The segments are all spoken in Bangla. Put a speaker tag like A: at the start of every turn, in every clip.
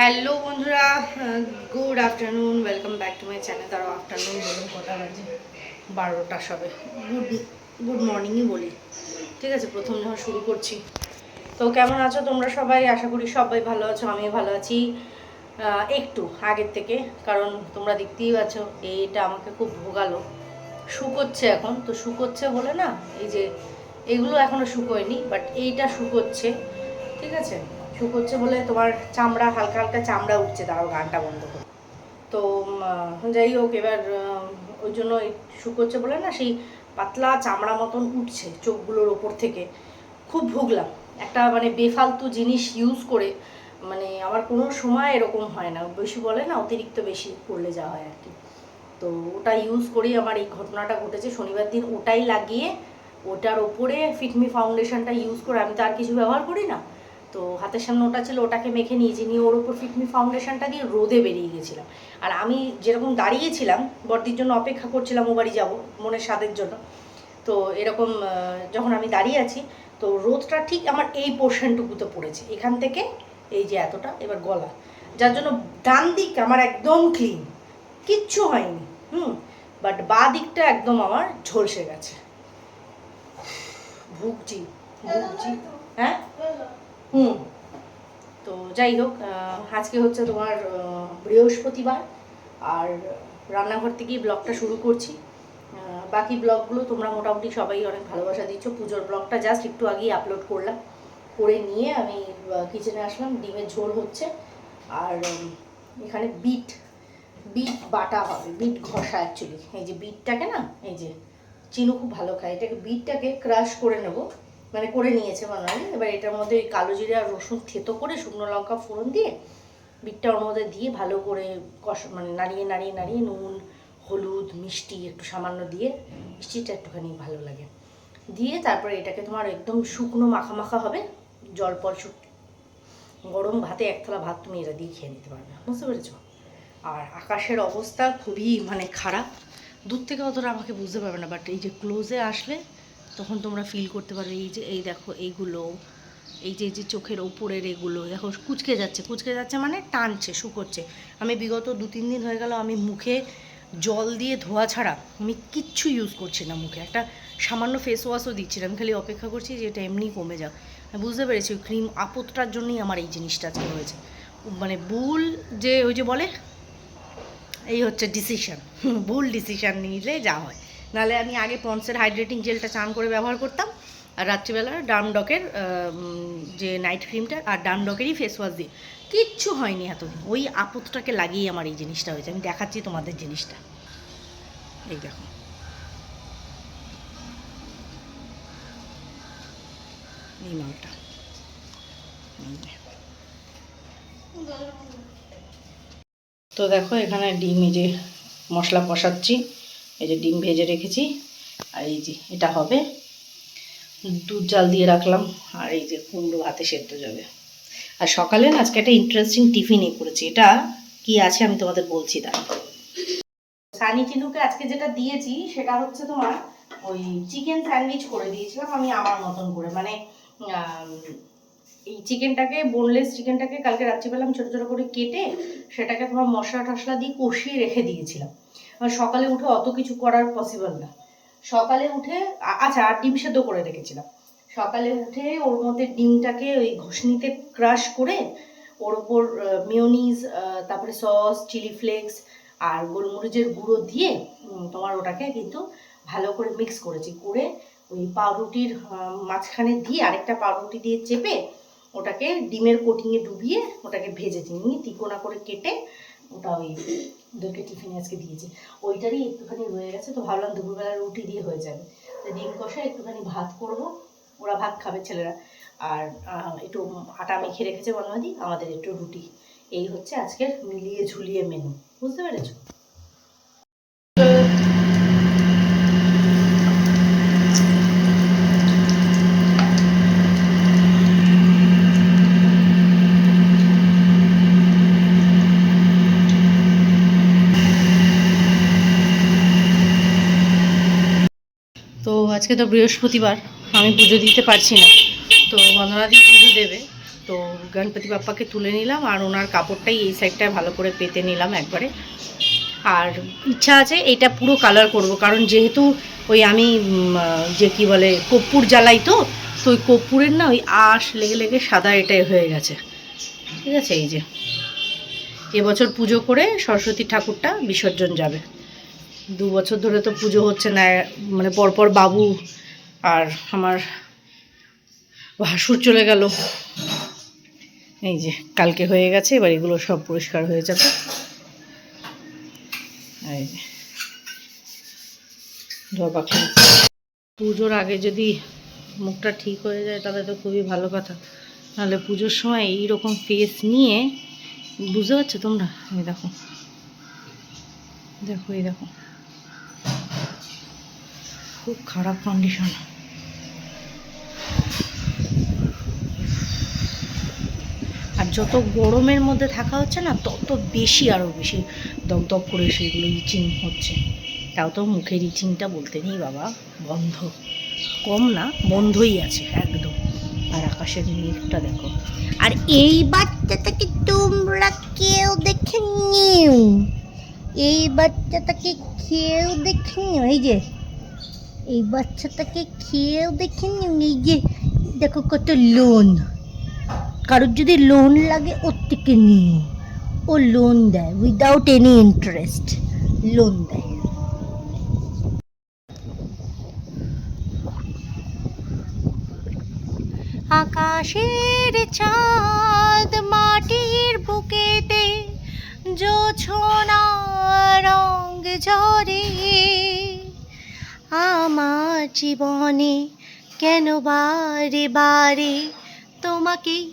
A: হ্যালো বন্ধুরা, good afternoon, welcome back to my channel, তারও আফটারনুন বলুন, কটা বাজে? বারোটা সবে। গুড গুড মর্নিংই বলি। ঠিক আছে, প্রথম যখন শুরু করছি। তো কেমন আছো তোমরা সবাই? আশা করি সবাই ভালো আছো, আমিও ভালো আছি। একটু আগের থেকে, কারণ তোমরা দেখতেই পাচ্ছ এইটা আমাকে খুব ভোগালো। শুকোচ্ছে এখন, তো শুকোচ্ছে বলে না, এই যে, এগুলো এখনও শুকোয়নি বাট এইটা শুকোচ্ছে ঠিক আছে? শুকোচ্ছে বলে তোমার চামড়া, হালকা হালকা চামড়া উঠছে। দাঁড়াও, গানটা বন্ধ করে। তো যাই হোক, এবার ওই জন্য শুকোচ্ছে বলে না, সেই পাতলা চামড়া মতন উঠছে চোখগুলোর ওপর থেকে। খুব ভুগলাম। একটা মানে বেফালতু জিনিস ইউজ করে মানে আমার কোনো সময় এরকম হয় না। বেশি বলে না, অতিরিক্ত বেশি করলে যা হয় আর কি। তো ওটা ইউজ করেই আমার এই ঘটনাটা ঘটেছে। শনিবার দিন ওটাই লাগিয়ে, ওটার ওপরে ফিটমি ফাউন্ডেশনটা ইউজ করে আমি তো আর কিছু ব্যবহার করি না। তো হাতের সামনে ওটা ছিল ওটাকে মেখে নিয়েছি নিয়ে ওর ওপর ফিটমি ফাউন্ডেশনটা দিয়ে রোদে বেরিয়ে গেছিলাম। আর আমি যেরকম দাঁড়িয়েছিলাম বর্দির জন্য অপেক্ষা করছিলাম ও বাড়ি যাব মনের স্বাদের জন্য। তো এরকম যখন আমি দাঁড়িয়ে আছি তো রোদটা ঠিক আমার এই পোর্শনটুকুতে পড়েছে। এখান থেকে এই যে এতটা এবার গলা। যার জন্য ডান দিক আমার একদম ক্লিন কিচ্ছু হয়নি হুম? বাট বা দিকটা একদম আমার ঝলসে গেছে। ভুগছি ভুগছি। হ্যাঁ হুম। তো যাই হোক আজকে হচ্ছে তোমার বৃহস্পতিবার, আর রান্নাঘর থেকেই ব্লগটা শুরু করছি। বাকি ব্লগগুলো তোমরা মোটামুটি সবাই অনেক ভালোবাসা দিচ্ছ। পুজোর ব্লগটা জাস্ট একটু আগেই আপলোড করলাম। করে নিয়ে আমি কিচেনে আসলাম। ডিমের ঝোল হচ্ছে। আর এখানে বিট বিট বাটা হবে। বিট ঘষা অ্যাকচুয়ালি এই যে বিটটাকে না, এই যে চিনু খুব ভালো খায়। এটাকে, বিটটাকে ক্রাশ করে নেব। মানে করে নিয়েছে বানালি। এবার এটার মধ্যে ওই কালো জিরে আর রসুন থেতো করে শুকনো লঙ্কা ফোড়ন দিয়ে বিটটা ওর মধ্যে দিয়ে ভালো করে কষ মানে নাড়িয়ে নাড়িয়ে নাড়িয়ে নুন, হলুদ, মিষ্টি একটু সামান্য দিয়ে মিষ্টিটা একটুখানি ভালো লাগে। দিয়ে তারপরে এটাকে তোমার একদম শুকনো মাখা মাখা হবে। জল পল গরম ভাতে এক থালা ভাত তুমি এটা দিয়ে খেয়ে নিতে পারবে। বুঝতে পেরেছ? আর আকাশের অবস্থা খুবই মানে খারাপ। দূর থেকে অতটা আমাকে বুঝতে পারবে না বাট এই যে ক্লোজে আসলে তখন তোমরা ফিল করতে পারবে, এই যে, এই দেখো, এইগুলো, এই যে যে, চোখের ওপরের এগুলো, দেখো, কুচকে যাচ্ছে কুচকে যাচ্ছে মানে টানছে শুকোচ্ছে আমি বিগত দু তিন দিন হয়ে গেল আমি মুখে জল দিয়ে ধোয়া ছাড়া আমি কিচ্ছু ইউজ করছি না মুখে। একটা সামান্য ফেস ওয়াশও দিচ্ছি আমি খালি অপেক্ষা করছি যে এটা এমনি কমে যাক। আমি বুঝতে পেরেছি, ওই ক্রিম আপদটার জন্যই আমার এই জিনিসটা আজকে হয়েছে। মানে ভুল যে, ওই যে বলে, এই হচ্ছে ডিসিশন ভুল ডিসিশন নিলে যা হয়। নাহলে আমি আগে পন্সের হাইড্রেটিং জেলটা চান করে ব্যবহার করতাম। আর রাত্রিবেলা ডামডকের যে নাইট ক্রিমটা, আর ডামডকেরই ফেস ওয়াশ দিই কিচ্ছু হয়নি এতদিন। ওই আপদটাকে লাগিয়ে আমার এই জিনিসটা হয়েছে। আমি দেখাচ্ছি তোমাদের জিনিসটা। এই দেখো। এই মালটা। তো দেখো, এখানে ডিম এই যে মশলা কষাচ্ছি। এই যে ডিম ভেজে রেখেছি, আর এই যে এটা হবে। দুধ জাল দিয়ে রাখলাম, আর এই যে কুমড়ো ভাতে সেদ্ধ যাবে। আর সকালে আজকে একটা ইন্টারেস্টিং টিফিন করেছি, এটা কি আছে আমি তোমাদের বলছি দাঁড়াও। সানি চিনুকে আজকে যেটা দিয়েছি, সেটা হচ্ছে তোমার ওই চিকেন স্যান্ডউইচ করে দিয়েছিলাম আমি আমার মতন করে। মানে এই চিকেনটাকে বোনলেস চিকেনটাকে কালকে রাত্রিবেলা আমি ছোটো ছোটো করে কেটে সেটাকে তোমার মশলা টশলা দিয়ে কষিয়ে রেখে দিয়েছিলাম। সকালে উঠে অত কিছু করার পসিবল না। সকালে উঠে আচ্ছা আর ডিম সেদ্ধ করে রেখেছিলাম। সকালে উঠে ওর মধ্যে ডিমটাকে ওই ঘষনিতে ক্রাশ করে ওর ওপর মিওনিজ তারপরে সস চিলি ফ্লেক্স আর গোলমরিচের গুঁড়ো দিয়ে তোমার ওটাকে কিন্তু ভালো করে মিক্স করেছি। করে ওই পাউরুটির মাঝখানে দিয়ে আরেকটা পাউরুটি দিয়ে চেপে ওটাকে ডিমের কোটিংয়ে ডুবিয়ে ওটাকে ভেজেছি। নিয়ে তিকোনা করে কেটে ওটা ওই দুটো টিফিনে আজকে দিয়েছি। ওইটারই একটুখানি রয়ে গেছে, তো ভাবলাম দুপুরবেলা রুটি দিয়ে হয়ে যাবে। তো ডিম কষা একটুখানি ভাত করব, ওরা ভাত খাবে ছেলেরা। আর একটু আটা মেখে রেখেছে বনমাদি, আমাদের একটু রুটি। এই হচ্ছে আজকের মিলিয়ে ঝুলিয়ে মেনু বুঝতে পেরেছ তো আজকে তো বৃহস্পতিবার, আমি পুজো দিতে পারছি না। তো বন্দনাদি পুজো দেবে। তো গণপতি বাপ্পাকে তুলে নিলাম আর ওনার কাপড়টাই এই সাইডটায় ভালো করে পেতে নিলাম একবারে। আর ইচ্ছা আছে এটা পুরো কালার করব, কারণ যেহেতু ওই আমি যে কি বলে, কর্পূর জ্বালাই তো তো ওই কর্পূরের না ওই আঁশ লেগে লেগে সাদা এটাই হয়ে গেছে। ঠিক আছে? এই যে, এবছর পুজো করে সরস্বতী ঠাকুরটা বিসর্জন যাবে। দু বছর ধরে তো পুজো হচ্ছে না মানে পরপর বাবু আর আমার ভাসুর চলে গেল। এই যে, কালকে হয়ে গেছে, এবার এগুলো সব পরিষ্কার হয়ে যাবে। এই পুজোর আগে যদি মুখটা ঠিক হয়ে যায়, তাহলে তো খুবই ভালো কথা। নাহলে পুজোর সময় এইরকম ফেস নিয়ে, বুঝতে পারছ তোমরা? এই দেখো। দেখো, এই দেখো। খুব খারাপ কন্ডিশন আর যত গরমের মধ্যে থাকা হচ্ছে না, তত বেশি আরও বেশি দগদগ করে সেগুলো ইচিং হচ্ছে। তাও তো মুখের ইচিংটা বলতে নেই বাবা, বন্ধ। কম না, বন্ধই আছে, একদম। আর আকাশের মেঘটা দেখো।
B: আর এই বাচ্চাটাকে তোমরা কেউ দেখে নিও। এই বাচ্চাটাকে কেউ দেখে নিও, এই যে এই বাচ্চাটাকে খেয়েও দেখে নিও এই যে দেখো কত লোন কারোর যদি লোন লাগে ওর থেকে নিও ও লোন দেয় উইদাউট এনি ইন্টারেস্ট লোন দেয়।
A: আকাশের চাঁদ মাটির বুকেতে, জোছনা রং ঝরে আমার জীবনে কেন বারে বারে তোমাকেই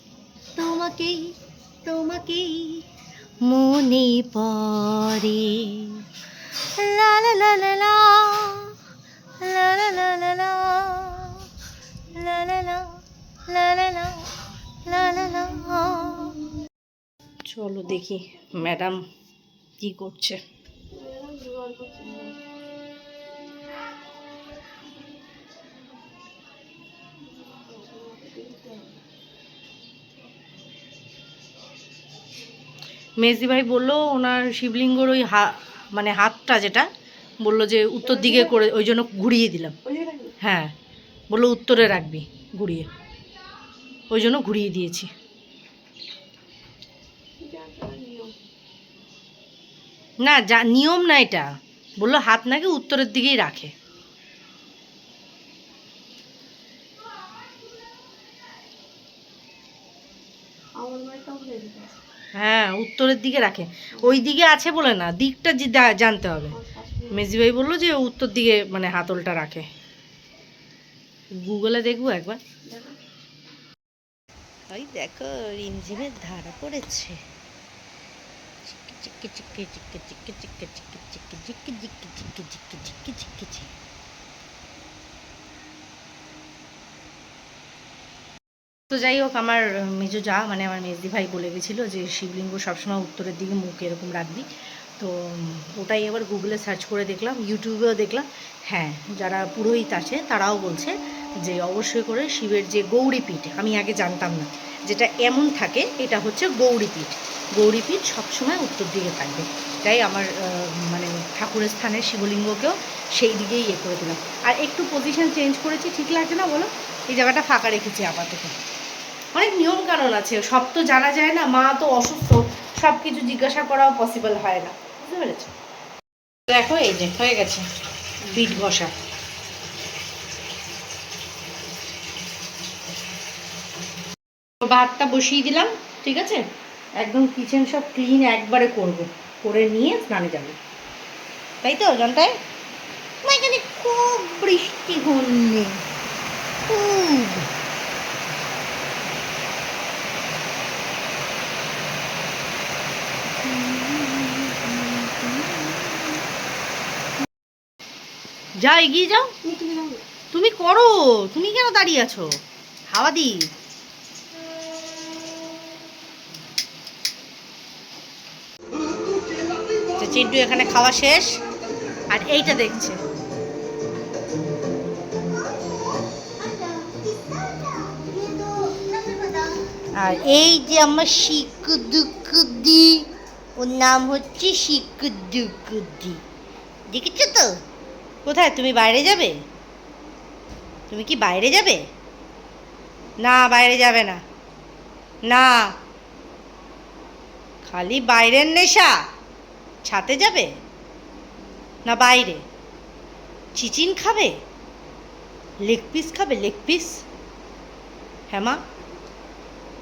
A: তোমাকেই তোমাকেই মনে পড়ে লা লা লা লা লা লা লা লা লা লা লা লা লা লা লা লা লা লা লা চলো দেখি ম্যাডাম কি করছে মেজদি ভাই বলল, ওনার শিবলিঙ্গর ওই হা মানে হাতটা যেটা, বলল যে উত্তর দিকে করে ওই জন্য ঘুরিয়ে দিলাম। হ্যাঁ বলল উত্তরে রাখবি ঘুরিয়ে। ওই জন্য ঘুরিয়ে দিয়েছি। না, যা, নিয়ম না এটা। বলল হাত নাকি উত্তরের দিকেই রাখে। হ্যাঁ উত্তরের দিকে রাখে ওই দিকে আছে বলে না দিকটা জানতে হবে মেজি ভাই বলল যে উত্তর দিকে মানে হাতলটা রাখে গুগলে দেখব একবার ওই দেখো রিমঝিমের ধারা পড়েছে চিক্কি চিক্কি চিক্কি চিক্কি চিক্কি চিক্কি চিক্কি চিক্কি চিক্কি চিক্কি চিক্কি চিক্কি চিক্কি চিক্কি তো যাই হোক, আমার মেজো যা মানে আমার মেজদি ভাই বলে গেছিল যে শিবলিঙ্গ সবসময় উত্তরের দিকে মুখ এরকম রাখবি। তো ওটাই এবার গুগলে সার্চ করে দেখলাম ইউটিউবেও দেখলাম। হ্যাঁ যারা পুরোহিত আছে, তারাও বলছে যে অবশ্যই করে শিবের যে গৌরীপীঠ, আমি আগে জানতাম না, যেটা এমন থাকে, এটা হচ্ছে গৌরীপীঠ। গৌরীপীঠ সবসময় উত্তর দিকে থাকবে। তাই আমার মানে ঠাকুরের স্থানের শিবলিঙ্গকেও সেই দিকেই ইয়ে করে দিলাম। আর একটু পজিশন চেঞ্জ করেছি, ঠিক লাগছে না বলো? এই জায়গাটা ফাঁকা রেখেছি আপাতত। অনেক নিয়ম কানুন আছে, সব তো জানা যায় না, মা তো অসুস্থ, সব কিছু জিজ্ঞাসা করাও পসিবল হয় না। বুঝতে পেরেছ? দেখো এই যে, হয়ে গেছে, বিট ঘষা। ভাতটা বসিয়ে দিলাম, ঠিক আছে? একদম কিচেন সব ক্লিন একবারে করব, করে নিয়ে স্নানে যাবে। তাই তো, জানতাই? এখানে খুব বৃষ্টি হচ্ছে খুব যা এগিয়ে যাও। তুমি করো, তুমি কেন দাঁড়িয়ে আছো? হাওয়া দি। তো চিন্টু এখানে খাওয়া শেষ, আর এইটা দেখছে।
B: আর এই যে আমার শিকুদুকুদি, ওর নাম হচ্ছে শিকুদুকুদি। দেখেছ তো?
A: কোথায়? তুমি বাইরে যাবে? তুমি কি বাইরে যাবে? না, বাইরে যাবে না। না। খালি বাইরের নেশা। ছাতে যাবে? না, বাইরে। চিচিন খাবে? লেগ পিস খাবে? Leg piece? হ্যাঁ মা।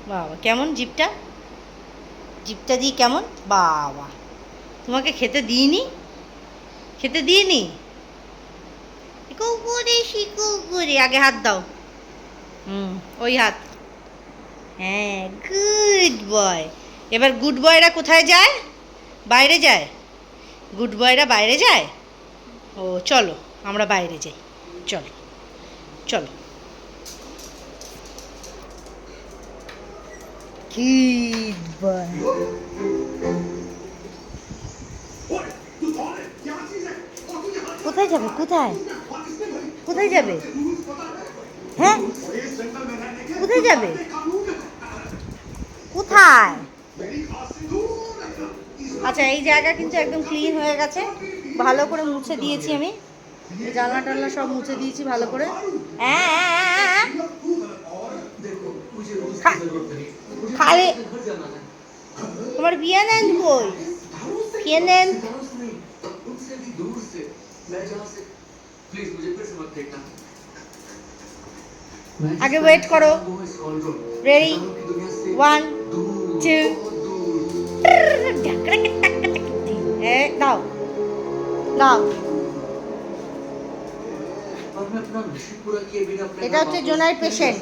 A: বাবা, কেমন জিপটা? জিপটা দিয়ে কেমন? বাবা। তোমাকে খেতে দিইনি? খেতে দিইনি? কুকুরে শিকুকুরে আগে হাত দাও। হুম, ওই হাত। হ্যাঁ গুড বয় এবার গুড বয়রা কোথায় যায়? বাইরে যায়? গুড বয়রা বাইরে যায়? ও, চলো, আমরা বাইরে যাই। চলো চলো।
B: কিড বয় কোথায় যাবে? কোথায়? কোথায় যাবে? হ্যাঁ? কোথায় যাবে? কোথায়?
A: আচ্ছা এই জায়গা কিন্তু একদম ক্লিন হয়ে গেছে। ভালো করে মুছে দিয়েছি আমি। জানলা টানলা সব মুছে দিয়েছি ভালো করে।
B: হ্যাঁ, হ্যাঁ, হ্যাঁ, খালি
A: তোমার বিয়ে নেন কই?
B: কে নেন
A: আগে ওয়েট করো রেডি ওয়ান টু দাও দাও
C: এটা হচ্ছে জোনাই পেশেন্ট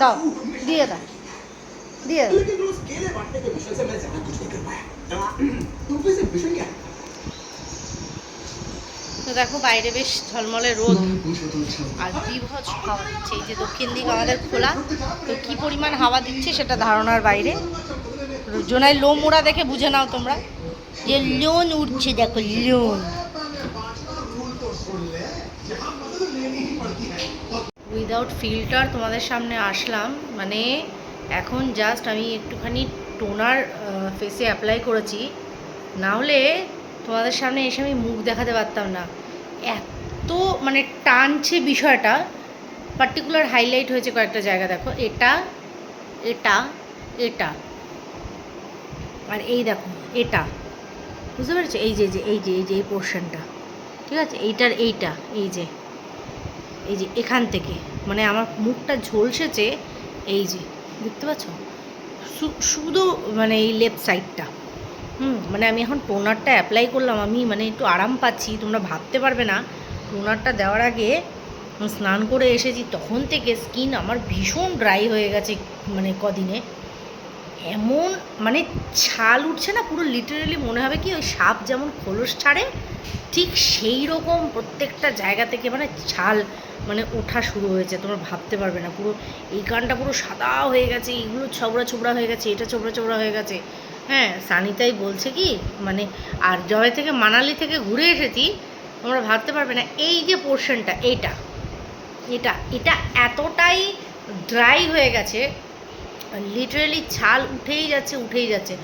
A: দাও দিয়ে দাও দিয়ে দাও
C: लेकिन रोज केले बांटने के मिशन से मैं ज्यादा कुछ नहीं कर पाया तुम पे से मिशन क्या है
A: তো দেখো বাইরে বেশ ঝলমলে রোদ। আর বিভজ হাওয়া দিচ্ছে। এই যে দক্ষিণ দিক আমাদের খোলা, তো কি পরিমাণ হাওয়া দিচ্ছে সেটা ধারণার বাইরে। জোনায় লোম ওড়া দেখে বুঝে নাও তোমরা।
B: যে লোন উঠছে দেখো লোন।
A: উইদাউট ফিল্টার তোমাদের সামনে আসলাম। মানে এখন জাস্ট আমি একটুখানি টোনার ফেসে অ্যাপ্লাই করেছি। না হলে তোমাদের সামনে এসে আমি মুখ দেখাতে পারতাম না। এত মানে টানছে বিষয়টা পার্টিকুলার হাইলাইট হয়েছে কয়েকটা জায়গা দেখো। এটা এটা এটা। আর এই দেখো, এটা। বুঝতে পেরেছ? এই যে এই যে এই যে, এই পোর্শনটা ঠিক আছে? এইটার এইটা, এই যে। এই যে, এখান থেকে। মানে আমার মুখটা ঝলসেছে, এই যে। দেখতে পাচ্ছ? শুধু মানে এই লেফট সাইডটা হুম মানে আমি এখন টোনারটা অ্যাপ্লাই করলাম, আমি মানে একটু আরাম পাচ্ছি, তোমরা ভাবতে পারবে না। টোনারটা দেওয়ার আগে স্নান করে এসেছি, তখন থেকে স্কিন আমার ভীষণ ড্রাই হয়ে গেছে মানে কদিনে। এমন মানে ছাল উঠছে না, পুরো লিটারেলি মনে হবে কি ওই সাপ যেমন খোলস ছাড়ে, ঠিক সেই রকম প্রত্যেকটা জায়গা থেকে মানে ছাল মানে ওঠা শুরু হয়েছে, তোমরা ভাবতে পারবে না। পুরো এই কানটা পুরো সাদা হয়ে গেছে এইগুলো ছবড়া ছোবড়া হয়ে গেছে, এটা ছবড়া ছবড়া হয়ে গেছে। হ্যাঁ সানিতাই বলছে কি মানে আর জবে থেকে মানালি থেকে ঘুরে এসেছি, তোমরা ভাবতে পারবে না, এই যে পোর্শনটা এইটা, এটা এটা এতটাই ড্রাই হয়ে গেছে লিটারেলি ছাল উঠেই যাচ্ছে উঠেই যাচ্ছে।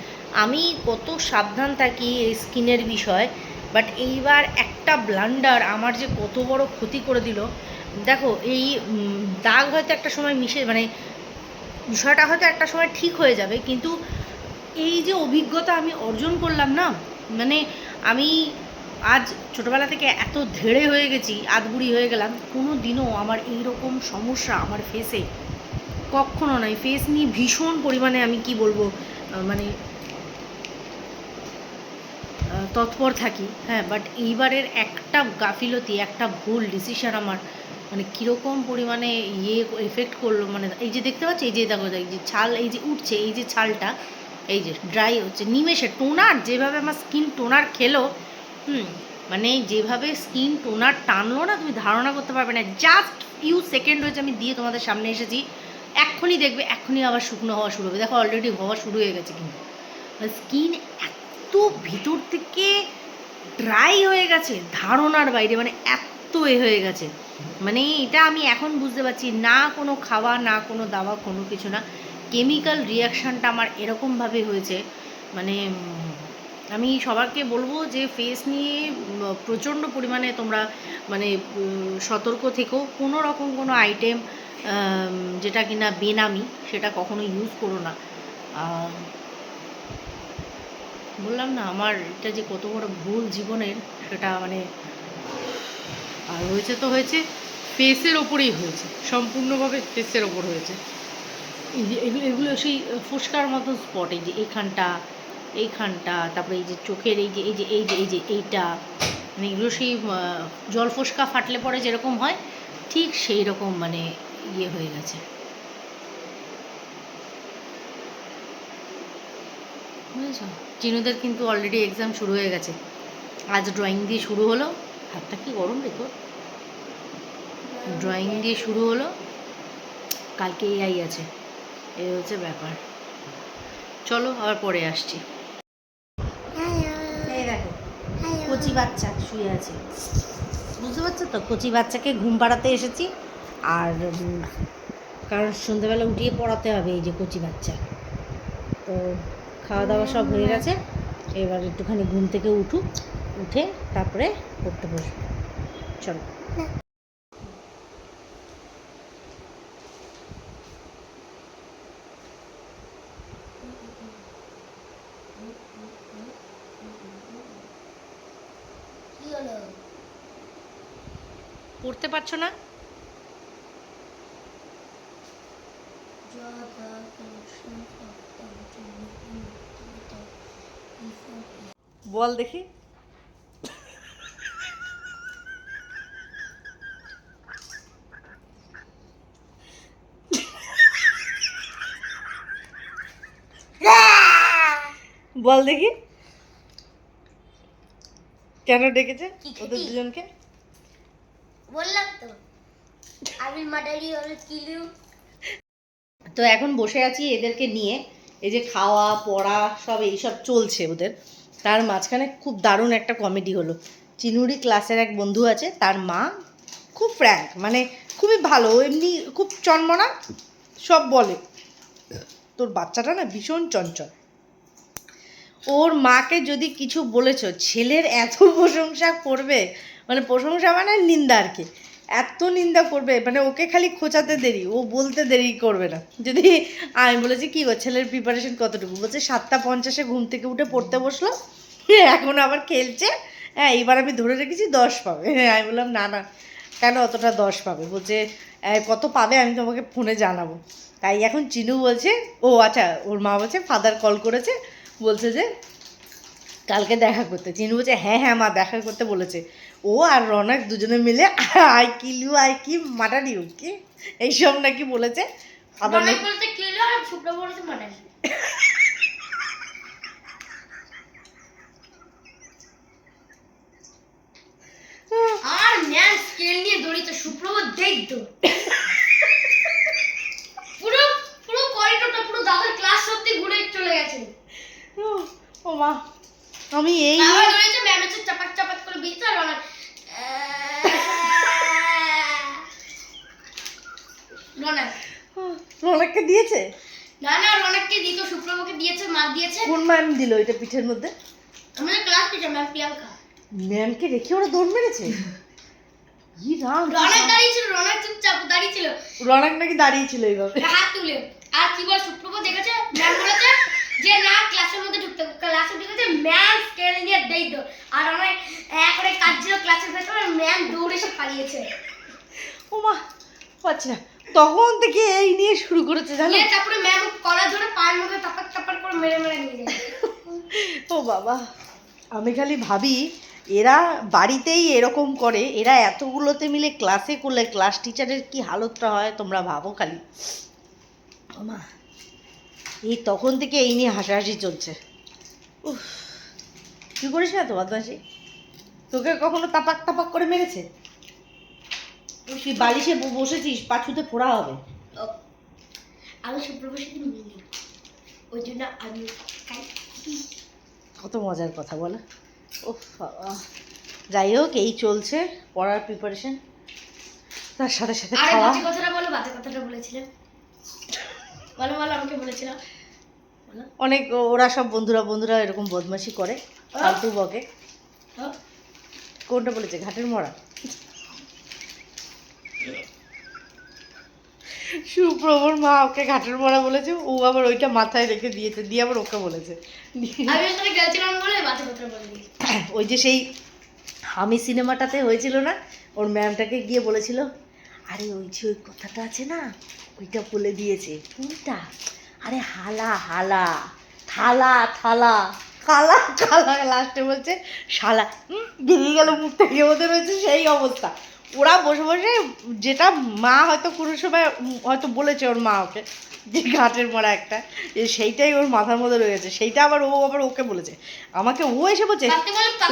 A: আমি কত সাবধান থাকি এই স্কিনের বিষয় বাট এইবার একটা ব্লান্ডার আমার যে কত বড় ক্ষতি করে দিল। দেখো, এই দাগ হয়তো একটা সময় মিশে মানে বিষয়টা হয়তো একটা সময় ঠিক হয়ে যাবে, কিন্তু এই যে অভিজ্ঞতা আমি অর্জন করলাম না মানে আমি আজ ছোটোবেলা থেকে এত ধেড়ে হয়ে গেছি, আধবুড়ি হয়ে গেলাম কোনো দিনও আমার এই রকম সমস্যা আমার ফেসে কখনো নয় ফেস নিয়ে ভীষণ পরিমাণে আমি কি বলব মানে তৎপর থাকি হ্যাঁ বাট এইবারের একটা গাফিলতি, একটা ভুল ডিসিশন আমার মানে কীরকম পরিমাণে ইয়ে এফেক্ট করল মানে এই যে দেখতে পাচ্ছি, এই যে দেখো, এই যে ছাল, এই যে উঠছে, এই যে ছালটা এই যে ড্রাই হচ্ছে, নিমেষে টোনার যেভাবে আমার স্কিন টোনার খেলো, হুম মানে যেভাবে স্কিন টোনার টানলো না, তুমি ধারণা করতে পারবে না। জাস্ট ফিউ সেকেন্ড হয়েছে আমি দিয়ে তোমাদের সামনে এসেছি। এক্ষুনি দেখবে, এক্ষুনি আবার শুকনো হওয়া শুরু হবে। দেখো অলরেডি হওয়া শুরু হয়ে গেছে কিন্তু। স্কিন এত ভিতর থেকে ড্রাই হয়ে গেছে, ধারণার বাইরে মানে এত এ হয়ে গেছে। মানে এটা আমি এখন বুঝতে পারছি, না কোনো খাওয়া, না কোনো দাওয়া, কোনো কিছু না। কেমিক্যাল রিয়াকশানটা আমার এরকমভাবে হয়েছে। মানে আমি সবারকে বলব যে ফেস নিয়ে প্রচণ্ড পরিমাণে তোমরা মানে সতর্ক থেকেও কোনো রকম কোনো আইটেম যেটা কিনা বেনামি, সেটা কখনো ইউজ করো না। বললাম না, আমার এটা যে কত বড় ভুল জীবনের, সেটা মানে আর হয়েছে তো হয়েছে ফেসের ওপরেই হয়েছে। সম্পূর্ণভাবে ফেসের ওপর হয়েছে। এই যে এগুলো এগুলো সেই ফুসকার মতো স্পট এই যে এইখানটা এইখানটা তারপরে এই যে চোখের এই যে এই যে এই যে এই যে এইটা মানে এগুলো সেই জল ফোসকা ফাটলে পরে যেরকম হয় ঠিক সেই রকম মানে ইয়ে হয়ে গেছে। বুঝেছ? চিনুদের কিন্তু অলরেডি এক্সাম শুরু হয়ে গেছে। আজ ড্রয়িং দিয়ে শুরু হলো। হাতটা কি গরম রেখো ড্রয়িং দিয়ে শুরু হলো। কালকে এআই আছে। এই হচ্ছে ব্যাপার। চলো আবার পরে আসছি। কচি বাচ্চা শুয়ে আছে। বুঝতে পারছ তো? কচি বাচ্চাকে ঘুম পাড়াতে এসেছি। আর কারণ সন্ধ্যেবেলা উঠিয়ে পড়াতে হবে এই যে কচি বাচ্চা। তো খাওয়া দাওয়া সব হয়ে গেছে। এবার একটুখানি ঘুম থেকে উঠুক, উঠে তারপরে পড়তে বসবো। চলো
B: কি হলো
A: পড়তে পারছ না? বল দেখি। বল দেখি। কেন ডেকেছে? ওদের দুজনকে?
B: বললাম তো। আমি কিলু
A: তো এখন বসে আছি এদেরকে নিয়ে। এই যে খাওয়া, পড়া, সব এইসব চলছে ওদের। তার মাঝখানে খুব দারুণ একটা কমেডি হলো। চিনুরি ক্লাসের এক বন্ধু আছে, তার মা খুব ফ্র্যাঙ্ক মানে খুবই ভালো। এমনি খুব চনমনা, সব বলে। তোর বাচ্চাটা না ভীষণ চঞ্চল। ওর মাকে যদি কিছু বলেছ, ছেলের এত প্রশংসা করবে মানে প্রশংসা মানে নিন্দা আর কি। এত নিন্দা করবে মানে ওকে খালি খোঁচাতে দেরি ও বলতে দেরি করবে না। যদি আমি বলেছি কি গো ছেলের প্রিপারেশন কতটুকু? বলছে সাতটা পঞ্চাশে ঘুম থেকে উঠে পড়তে বসল এখন আবার খেলছে হ্যাঁ এবার আমি ধরে রেখেছি দশ পাবে। হ্যাঁ আমি বললাম না না কেন অতটা দশ পাবে? বলছে "এই, কত পাবে আমি তোমাকে ফোনে জানাব। তাই এখন চিনু বলছে ও আচ্ছা ওর মা বলছে ফাদার কল করেছে। বলছে যে কালকে দেখা করতে। চিনু বলছে হ্যাঁ হ্যাঁ মা দেখা করতে বলেছে। ও আর রনক দুজনে মিলে আই কিলু আই কি মাটারিও কি? এইসব নাকি বলেছে। আবার
B: আর আর ম্যান স্কেল নিয়ে দড়িতে সুপ্রভাত দেখতো পুরো পুরো করিডোরটা পুরো দাদার ক্লাস সত্যি ঘুরে চলে গেছে।
A: ও মা আমি এই
B: ম্যাম হচ্ছে চাপাক চাপাক করে রনক।
A: রনককে দিয়েছে?
B: না না রনককে দিত সুপ্রভাকে দিয়েছে মা দিয়েছে।
A: কোন ম্যাম দিল এটা পিঠের মধ্যে?
B: আমাদের ক্লাস টিচার ম্যাম প্রিয়াঙ্কা।
A: ম্যামকে রেখে ওরা দৌড় মেরেছে? ই রাম
B: রনক দাঁড়িয়ে ছিল রনক চুপচাপ দাঁড়িয়ে ছিল।
A: রনক নাকি দাঁড়িয়েছিল এইভাবে?
B: হাত তুলে। আর কি বল সুপ্রভ দেখেছে? ম্যাম বলেছে যে না ক্লাসের মধ্যে ঢুকতে ক্লাসে ঢুকেছে ম্যাম স্কেল নিয়ে দেই আর অনেক এক করে কাজ ছিল ক্লাসের ভেতরে ম্যাম দৌড়ে এসে পালিয়েছে।
A: ও মা পাচ্ছি না। তখন থেকে এই নিয়ে শুরু করেছে জানো?
B: তারপরে ম্যাম কলা ধরে পায়ের মধ্যে টাপাক টাপাক করে মেরে মেরে নিয়ে যায়
A: ও বাবা আমি খালি ভাবি এরা বাড়িতেই এরকম করে এরা এতগুলোতে মিলে ক্লাসে করলে ক্লাস টিচারের কি হালতটা হয় তোমরা ভাবো খালি। মা এই তখন থেকে এই নিয়ে হাসাহাসি চলছে। উফ তুই করিস না তো বদমাসি তোকে কখনো তাপাক তাপাক করে মেরেছে? তুই বালিশে বসেছিস? পাছুতে ফোড়া হবে।
B: আমি মিলি ওই জন্য আমি
A: কত মজার কথা বলো। ও যাই হোক এই চলছে পড়ার প্রিপারেশন তার সাথে সাথে খাওয়া।
B: কথাটা বলো বাজে কথাটা বলেছিলে বলো বলো আমাকে বলেছিলাম বলো
A: অনেক ওরা সব বন্ধুরা বন্ধুরা এরকম বদমাশি করে ফালতু বকে।
B: হ্যাঁ?
A: কোনটা বলেছে? ঘাটের মরা? সুপ্রভর মা ওকে ঘাটের মরা বলেছে ও আবার ওইটা মাথায় রেখে দিয়েছে দিয়ে আবার ওকে বলেছে। ওই যে সেই আমি সিনেমাটাতে হয়েছিল না ওর ম্যামটাকে গিয়ে বলেছিল আরে ওই যে ওই কথাটা আছে না ওইটা বলে দিয়েছে। কোনটা আরে হালা হালা। থালা থালা। কালা খালা লাস্টে বলছে শালা। বেরিয়ে গেল মুখ থেকে ওদের হচ্ছে সেই অবস্থা। ওরা বসে বসে যেটা মা হয়তো কোনো সময় হয়তো বলেছে ওর মা ওকে যে ঘাটের মারা একটা যে সেইটাই ওর মাথার মধ্যে রয়েছে সেইটা আবার ও আবার ওকে বলেছে। আমাকে ও এসে বলছে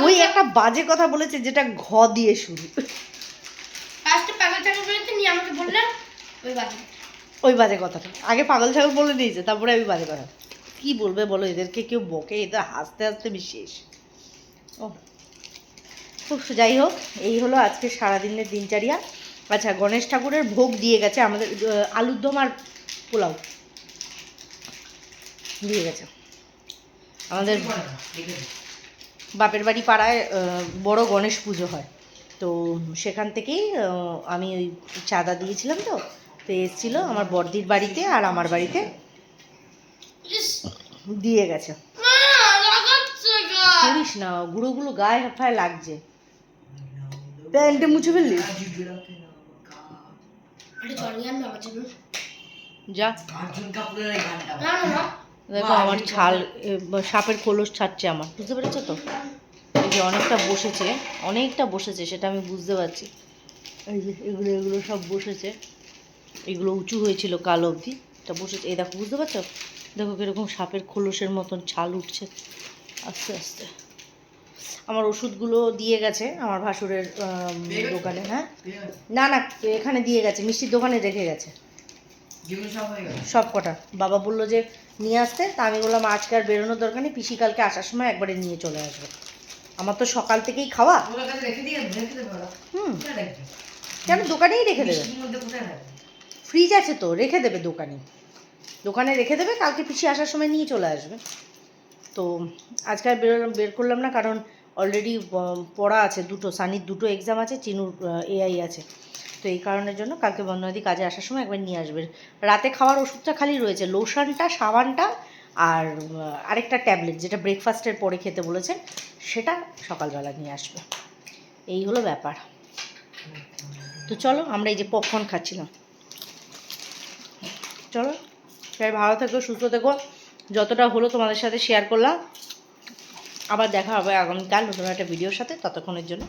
A: ওই একটা বাজে কথা বলেছে যেটা ঘ দিয়ে শুরু।
B: ফার্স্টে পাগল ছাগল আমাকে বললেন ওই বাজে।
A: ওই বাজে কথাটা। আগে পাগল ছাগল বলে দিয়েছে, তারপরে ওই বাজে কথা। কি বলবে বলো, এদেরকে কেউ বকে, এদের হাসতে হাসতে বিশেষ। ও খুব যাই হোক, এই হলো আজকে সারাদিনের দিনচারিয়া। আচ্ছা গণেশ ঠাকুরের ভোগ দিয়ে গেছে আমাদের আলুর দম আর পোলাও। দিয়ে গেছে। আমাদের বাপের বাড়ি পাড়ায় বড় গণেশ পুজো হয়। তো সেখান থেকেই আমি ওই চাঁদা দিয়েছিলাম তো তো এসেছিল আমার বর্দির বাড়িতে আর আমার বাড়িতে দিয়ে গেছে। করিস না, গুঁড়োগুলো গায়ে ফায়ে লাগছে। প্যান্টে মুছে ফেললি? যা। দেখো আমার ছাল সাপের খোলস ছাড়ছে আমার। বুঝতে পেরেছ তো? এই যে অনেকটা বসেছে অনেকটা বসেছে, সেটা আমি বুঝতে পারছি। এই যে এগুলো এগুলো সব বসেছে। এগুলো উঁচু হয়েছিল কাল অবধি। এটা বসেছে এই দেখো বুঝতে পারছ? দেখো কীরকম সাপের খোলসের মতন ছাল উঠছে। আস্তে আস্তে। আমার ওষুধগুলো দিয়ে গেছে আমার ভাসুরের দোকানে হ্যাঁ? না না এখানে দিয়ে গেছে মিষ্টির দোকানে রেখে গেছে। সব কটা। বাবা বলল যে নিয়ে আসতে। তা আমি বললাম আজকে আর বেরোনোর দরকার নেই পিসি কালকে আসার সময় একবারে নিয়ে চলে আসবে। আমার তো সকাল থেকেই খাওয়া। হুম। কেন? দোকানেই রেখে দেবে। ফ্রিজ আছে তো, রেখে দেবে দোকানে। দোকানে রেখে দেবে, কালকে পিসি আসার সময় নিয়ে চলে আসবে। তো আজকে আর বের বের করলাম না, কারণ অলরেডি পড়া আছে দুটো, সানির দুটো এক্সাম আছে, চিনুর এআই আছে। তো এই কারণের জন্য কালকে বন্ধনদী কাজে আসার সময় একবার নিয়ে আসবে। রাতে খাওয়ার ওষুধটা খালি রয়েছে, লোশনটা, সাবানটা আর আরেকটা ট্যাবলেট, যেটা ব্রেকফাস্টের পরে খেতে বলেছে সেটা সকালবেলা নিয়ে আসবে। এই হলো ব্যাপার। তো চলো, আমরা এই যে পপকর্ন খাচ্ছিলাম। চলো, সবাই ভালো থেকো, সুস্থ থেকো। যতটা হলো তোমাদের সাথে শেয়ার করলাম। আবার দেখা হবে আগামীকাল নতুন একটা ভিডিওর সাথে, ততক্ষণের জন্য।